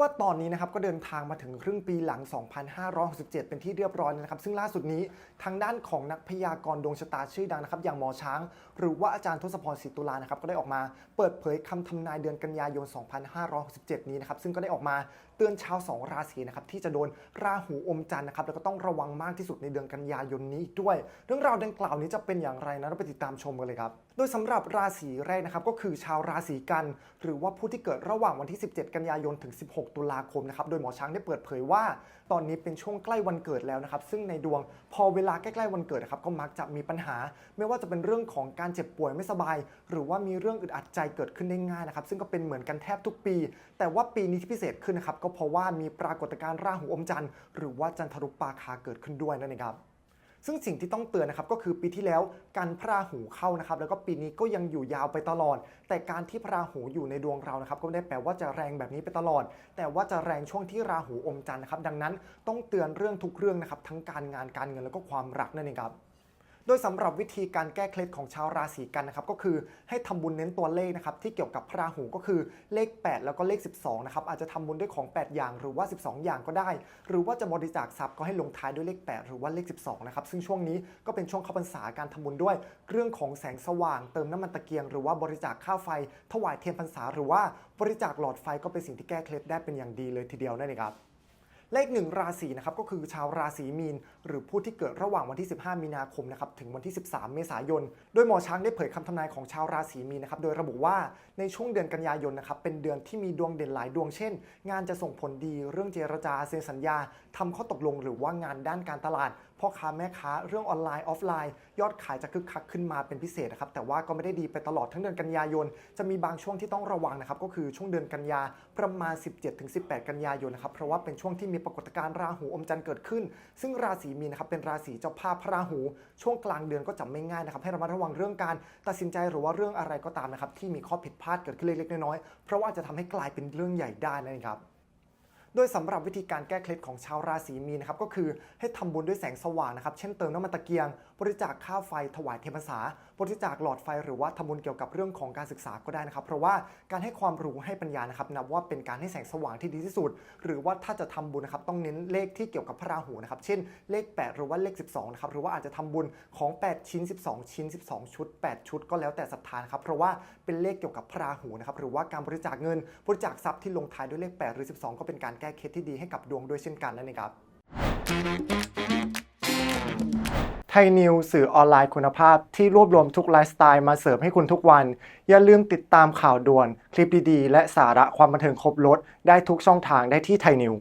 ว่าตอนนี้นะครับก็เดินทางมาถึงครึ่งปีหลัง 2567 เป็นที่เรียบร้อยแล้วนะครับ ซึ่งล่าสุดนี้ทางด้านของนักพยากรณ์ดวงชะตาชื่อดังนะครับ อย่างหมอช้าง หรือว่าอาจารย์ทศพรศรีตุลานะครับก็ได้ออกมาเปิดเผยคำทำนายเดือนกันยายน 2567 นี้นะครับซึ่งก็ได้ออกมาเตือนชาวสองราศีนะครับที่จะโดนราหูอมจันทร์นะครับแล้วก็ต้องระวังมากที่สุดในเดือนกันยายนนี้ด้วย เรื่องราวดังกล่าวนี้จะเป็นอย่างไรนะเราไปติดตามชมกันเลยครับโดยสำหรับราศีแรกนะครับก็คือชาวราศีกัน หรือว่าผู้ที่เกิดระหว่างวันที่ 17 กันยายนถึง 16ตุลาคมนะครับโดยหมอช้างได้เปิดเผยว่า ตอนนี้เป็นช่วงใกล้วันเกิดแล้วนะครับซึ่งในดวงพอเวลาใกล้ๆวันเกิดนะครับก็มักจะมีปัญหา ไม่ว่าจะเป็นเรื่องของการเจ็บป่วยไม่สบาย หรือว่ามีเรื่องอึดอัดใจเกิดขึ้นได้ง่ายนะครับซึ่งก็เป็นเหมือนกันแทบทุกปี แต่ว่าปีนี้ที่พิเศษขึ้นนะครับก็เพราะว่ามีปรากฏการณ์ราหูอมจันทร์หรือว่าจันทรุปราคาเกิดขึ้นด้วยนั่นเองครับ ซึ่งสิ่งที่ต้องเตือนนะครับก็คือปีที่แล้วการพระราหูเข้านะครับแล้วก็ปีนี้ก็ยังอยู่ยาวไปตลอด แต่การที่พระราหูอยู่ในดวงเรานะครับก็ไม่ได้แปลว่าจะแรงแบบนี้ไปตลอด แต่ว่าจะแรงช่วงที่ราหูอมจันทร์นะครับดังนั้นต้องเตือนเรื่องทุกเรื่องนะครับทั้งการงานการเงินแล้วก็ความรักนั่นเองครับ โดยสำหรับวิธีการแก้เคล็ดของชาวราศีกันนะครับก็คือให้ทำบุญเน้นตัวเลขนะครับที่เกี่ยวกับพระราหูก็คือเลข 8 แล้วก็เลข 12นะครับอาจจะทำบุญด้วยของ 8 อย่างหรือว่า 12 อย่างก็ได้ หรือว่าจะบริจาคทรัพย์ก็ให้ลงท้ายด้วยเลข 8 หรือว่าเลข 12นะครับซึ่งช่วงนี้ก็เป็นช่วงเข้าพรรษาการทำบุญด้วย เรื่องของแสงสว่างเติมน้ำมันตะเกียง หรือว่าบริจาคค่าไฟ ถวายเทียนพรรษา หรือว่าบริจาคหลอดไฟก็เป็นสิ่งที่แก้เคล็ดได้เป็นอย่างดีเลยทีเดียวนั่นเองครับ เลขหนึ่งราศีนะครับก็คือชาวราศีมีน หรือผู้ที่เกิดระหว่างวันที่ 15 มีนาคมนะครับถึงวันที่ 13 เมษายน โดยหมอช้างได้เผยคำทำนายของชาวราศีมีนนะครับโดยระบุว่าในช่วงเดือนกันยายนนะครับเป็นเดือนที่มีดวงเด่นหลายดวงเช่น งานจะส่งผลดีเรื่องเจรจาเซ็นสัญญาทำข้อตกลงหรือว่างานด้านการตลาดพ่อค้าแม่ค้าเรื่องออนไลน์ออฟไลน์ ยอดขายจะคึกคักขึ้นมาเป็นพิเศษนะครับแต่ว่าก็ไม่ได้ดีไปตลอดทั้งเดือนกันยายน จะมีบางช่วงที่ต้องระวังนะครับก็คือช่วงเดือนกันยาประมาณ 17-18 กันยายนนะครับเพราะว่าเป็นช่วงที่มีปรากฏการณ์ราหูอมจันทร์เกิดขึ้น ซึ่งราศีมีนนะครับเป็นราศีเจ้าภาพพระราหู ช่วงกลางเดือนก็จะไม่ง่ายนะครับให้ระมัดระวังเรื่องการตัดสินใจหรือว่าเรื่องอะไรก็ตามนะครับที่มีข้อผิดพลาดเกิดขึ้นเล็กๆน้อยๆเพราะว่าจะทำให้กลายเป็นเรื่องใหญ่ได้นั่ครับ โดยสำหรับวิธีการแก้เคล็ดของชาวราศีมีนนะครับก็คือให้ทำบุญด้วยแสงสว่างนะครับ เช่นเติมน้ำมันตะเกียง บริจาคค่าไฟถวายเทพรรษาบริจาคหลอดไฟหรือว่าทำบุญเกี่ยวกับเรื่องของการศึกษาก็ได้นะครับ เพราะว่าการให้ความรู้ให้ปัญญานะครับนับว่าเป็นการให้แสงสว่างที่ดีที่สุด หรือว่าถ้าจะทำบุญนะครับต้องเน้นเลขที่เกี่ยวกับพระราหูนะครับเช่นเลข 8 หรือว่าเลข 12นะครับหรือว่าอาจจะทำบุญของ 8 ชิ้น 12 ชิ้น 12 ชุด 8 ชุด ก็แล้วแต่ศรัทธานครับเพราะว่าเป็นเลขเกี่ยวกับพระราหูนะครับหรือว่าการบริจาคเงินบริจาคทรัพย์ที่ลงท้ายด้วยเลข 8 หรือ 12 ก็เป็นการแก้เคล็ดที่ดีให้กับดวงด้วยเช่นกันนั่นเองครับไทยนิวสื่อออนไลน์คุณภาพที่รวบรวมทุกไลฟ์สไตล์มาเสิร์ฟให้คุณทุกวัน อย่าลืมติดตามข่าวด่วน คลิปดีๆ และสาระความบันเทิงครบรถได้ทุกช่องทางได้ที่ไทยนิว